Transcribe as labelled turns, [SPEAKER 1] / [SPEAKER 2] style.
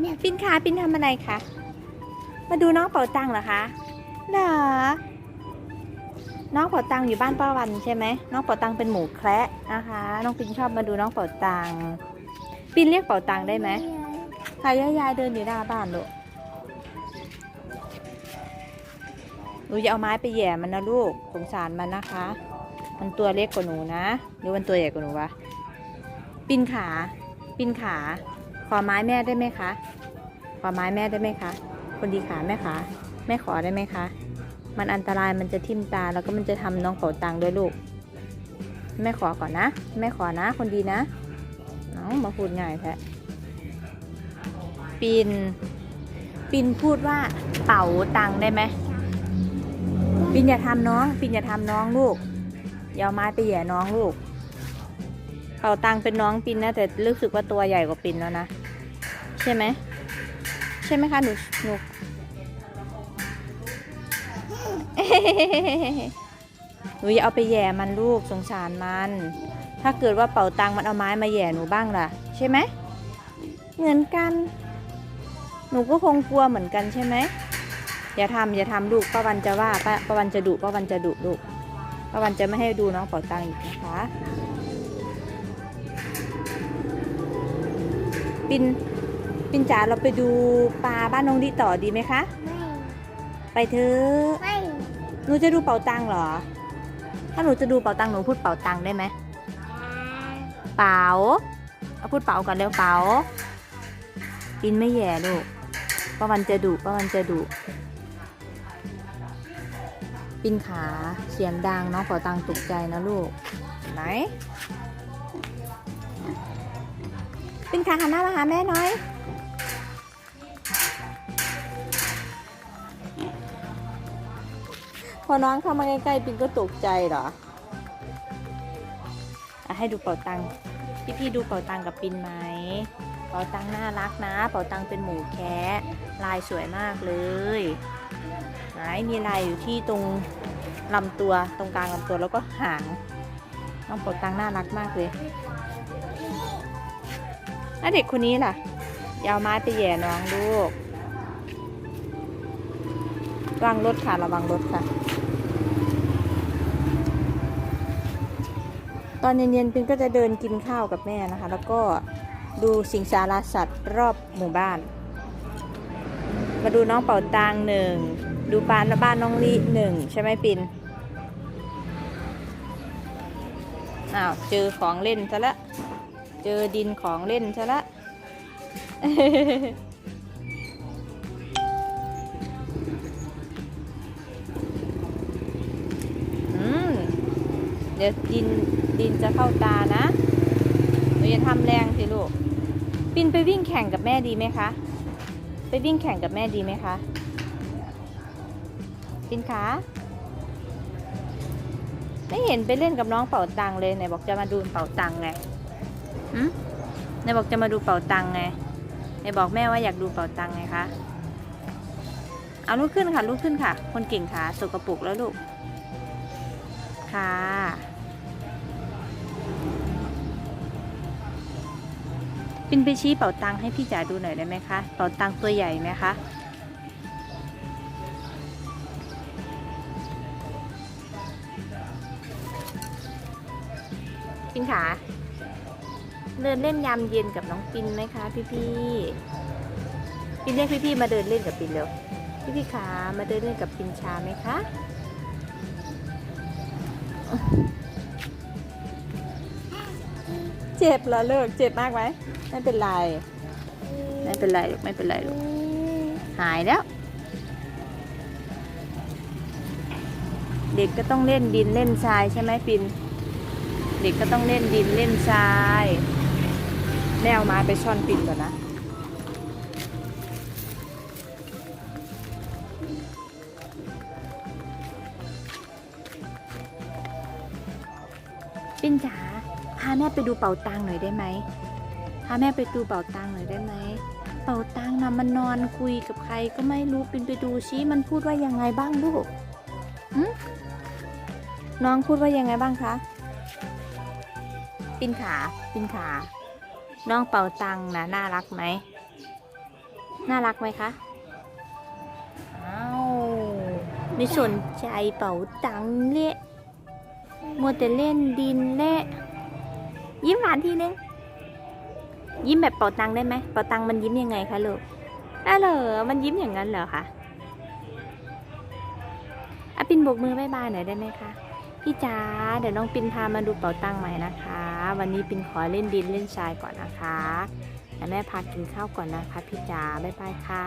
[SPEAKER 1] เนี่ย
[SPEAKER 2] ปินคะปินทำอะไรคะมาดูน้องเป่าตังเหรอคะเหรอน้องเป่าตังอยู่บ้านป้าวันใช่ไหมน้องเป่าตังเป็นหมูแคระนะคะ น้องปินชอบมาดูน้องเป่าตังปินเรียกเป่าตังได้ไหมใครยายๆเดินอยู่หน้าบ้านลูกหนูอย่าเอาไม้ไปแหย่มันนะลูกสงสารมันนะคะ มันตัวเล็กกว่าหนูนะ หรือมันตัวใหญ่กว่าหนูวะปินขา ปินขา ขอไม้แม่ได้ไหมคะ ขอไม้แม่ได้ไหมคะ คนดีขาแม่ขาแม่ขอได้ไหมคะ มันอันตรายมันจะทิ่มตาแล้วก็มันจะทำน้องเป่าตังด้วยลูก แม่ขอก่อนนะ แม่ขอนะ คนดีนะเอามาพูดง่ายแท้ปินปินพูดว่าเป่าตังได้ไหมปินอย่าทำน้อง ปินอย่าทำน้องลูกอย่าเอาไม้ไปแย่น้องลูก เป่าตังเป็นน้องปินนะแต่รู้สึกว่าตัวใหญ่กว่าปินแล้วนะ ใช่ไหมใช่ไหมคะหนูหนูหนูอย่าเอาไปแย่มันลูกสงสารมัน ถ้าเกิดว่าเป่าตังมันเอาไม้มาแย่หนูบ้างล่ะ ใช่ไหมเหมือนกัน หนูก็คงกลัวเหมือนกันใช่ไหมอย่าทำอย่าทำลูกป้าวันจะว่าป้าป้าวันจะดุป้าวันจะดุลูกป้าวันจะไม่ให้ดูน้องเป่าตังอีกนะคะ ปินปินจ๋าเราไปดูปลาบ้านน้องดิต่อดีไหมคะ ไปเถอะ
[SPEAKER 1] ไม่
[SPEAKER 2] หนูจะดูเป่าตังเหรอ ถ้าหนูจะดูเป่าตังหนูพูดเป่าตังได้ไหมเป๋าเอาพูดเป๋าก่อนเร็วเป๋าปินไม่แย่ลูกป้าวันจะดุป้าวันจะดุปินขาเสียงดังน้องเป่าตังตกใจนะลูกไหน ปินขาหันหน้ามาหาแม่น่อยพอน้องเข้ามาใกล้ๆปินก็ตกใจเหรออะให้ดูเป่าตังค์พี่ๆดูเป่าตังค์กับปินไหมเป่าตังค์น่ารักนะ เป่าตังค์เป็นหมูแคะลายสวยมากเลยไหนมีลายอยู่ที่ตรงลำตัวตรงกลางลำตัวแล้วก็หาง น้องเป่าตังค์น่ารักมากเลย แล้วเด็กคนนี้ล่ะยาวไม้ไปแย่น้องลูกระวังรถค่ะระวังรถค่ะ ตอนเย็นๆปินก็จะเดินกินข้าวกับแม่นะคะ แล้วก็ดูสิงสารสัตว์รอบหมู่บ้าน มาดูน้องเป่าตางหนึ่ง ดูปานะบ้านน้องลิหนึ่งใช่ไหมปินอ้าวเจอของเล่นซะและ เจอดินของเล่นซะละอืมเดี๋ยวดินดินจะเข้าตานะ หนูอย่าทำแรงสิลูก ปินไปวิ่งแข่งกับแม่ดีไหมคะ ไปวิ่งแข่งกับแม่ดีไหมคะ ปินขา ไม่เห็นไปเล่นกับน้องเป่าตังเลยไหนบอกจะมาดูเป่าตังไง หืมไหนบอกจะมาดูเป่าตังไงไหนบอกแม่ว่าอยากดูเป่าตังไงคะ เอาลุกขึ้นค่ะลุกขึ้นค่ะ คนเก่งขาสกปรกแล้วลูก ค่ะปินไปชี้เป่าตังให้พี่จ๋าดูหน่อยได้ไหมคะ เป่าตังตัวใหญ่ไหมคะปินขา เดินเล่นยามเย็นกับน้องปินไหมคะ พี่พี่ปินเรียกพี่พี่มาเดินเล่นกับปินเร็วพี่พี่ขามาเดินเล่นกับปินชาไหมคะเจ็บเหรอเลิกเจ็บมากไหมไม่เป็นไร ไม่เป็นไรลูกไม่เป็นไรลูกหายแล้ว เด็กก็ต้องเล่นดินเล่นทรายใช่ไหมปิน เด็กก็ต้องเล่นดินเล่นทราย แม่เอาไม้ไปซ่อนปินก่อนนะ ปินจ๋าพาแม่ไปดูเป่าตังหน่อยได้ไหมพาแม่ไปดูเป่าตังหน่อยได้ไหม เป่าตังนะมันนอนคุยกับใครก็ไม่รู้ปินไปดูซิมันพูดว่ายังไงบ้างลูกน้องพูดว่ายังไงบ้างคะ ปินขา ปินขา น้องเป่าตังนะน่ารักไหม น่ารักไหมคะ อ้าวไม่สนใจเป๋าตังค์เละมัวแต่เล่นดินเละยิ้มหวานทีนึง ยิ้มแบบเป๋าตังค์ได้ไหมเป๋าตังค์มันยิ้มยังไงคะลูกอ้าวเหรอมันยิ้มอย่างนั้นเหรอคะอะปินโบกมือบายบายหน่อยได้ไหมคะ พี่จ๋าเดี๋ยวน้องปินพามาดูเป๋าตังค์ใหม่นะคะ วันนี้ปินขอเล่นดินเล่นทรายก่อนนะคะ แล้วแม่พากินข้าวก่อนนะคะพี่จ๋าบ๊ายบายค่ะ